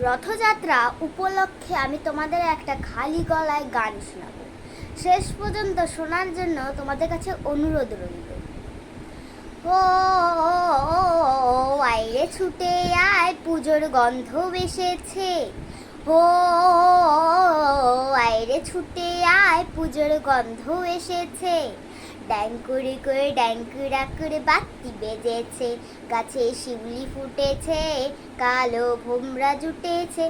রথযাত্রা উপলক্ষে আমি তোমাদের একটা খালি গলায় গান শোনাবো। শেষ পর্যন্ত শোনার জন্য তোমাদের কাছে অনুরোধ রইল। ও, আইরে ছুটে আয়, পুজোর গন্ধ এসেছে। ও, আইরে ছুটে আয়, পুজোর গন্ধ এসেছে। ড্যাঙ্কুরি করে ড্যাঙ্কুরা করে বাতি বেজেছে। গাছে শিউলি ফুটেছে, কালো ভোমরা জুটেছে।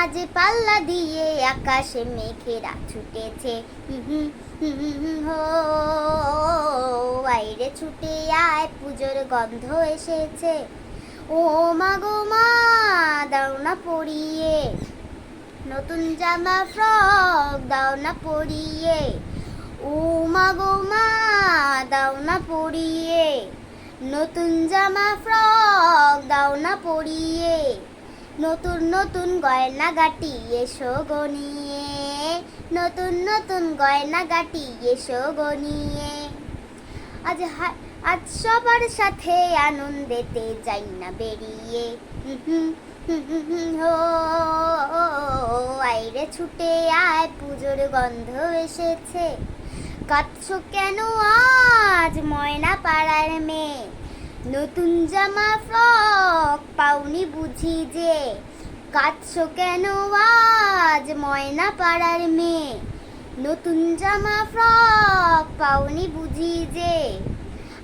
আজ পাল্লা দিয়ে আকাশে মেঘেরা ছুটেছে। হুম হুম হো বাইরে ছুটে আয়, পুজোর গন্ধ এসেছে। ও মা গো মা, দাও না পরিয়ে নতুন জামা ফ্রক দাও না পরিয়ে ও মা গো মা দাও না পরিয়ে নতুন জামা ফ্রক দাও না পরিয়ে নতুন নতুন গয়না গাটি এসো গনিয়ে নতুন নতুন গয়না গাটি এসো গনিয়ে আজ আজ সবার সাথে আনন্দেতে যাই না বেরিয়ে। হো আইরে ছুটে আয়, পুজোর গন্ধ এসেছে। কাঁদছো কেন আজ ময়না পাড়ার মেয়ে? নতুন জামা ফ্রক পাওনি বুঝি যে। কাঁদছো কেন আজ ময়না পাড়ার মেয়ে? নতুন জামা ফ্রক পাওনি বুঝি যে।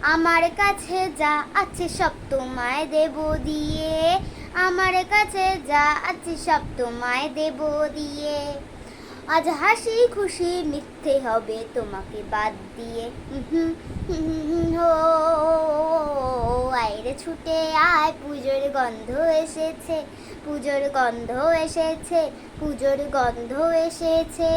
আমার কাছে যা আছে সব তোমায় দেব দিয়ে। আমার কাছে যা আছে সব তোমায় দেব দিয়ে। আজ হাসি খুশি মিথ্যে হবে তোমাকে বাদ দিয়ে। আইরে ছুটে আয়, পুজোর গন্ধ এসেছে, পুজোর গন্ধ এসেছে, পুজোর গন্ধ এসেছে।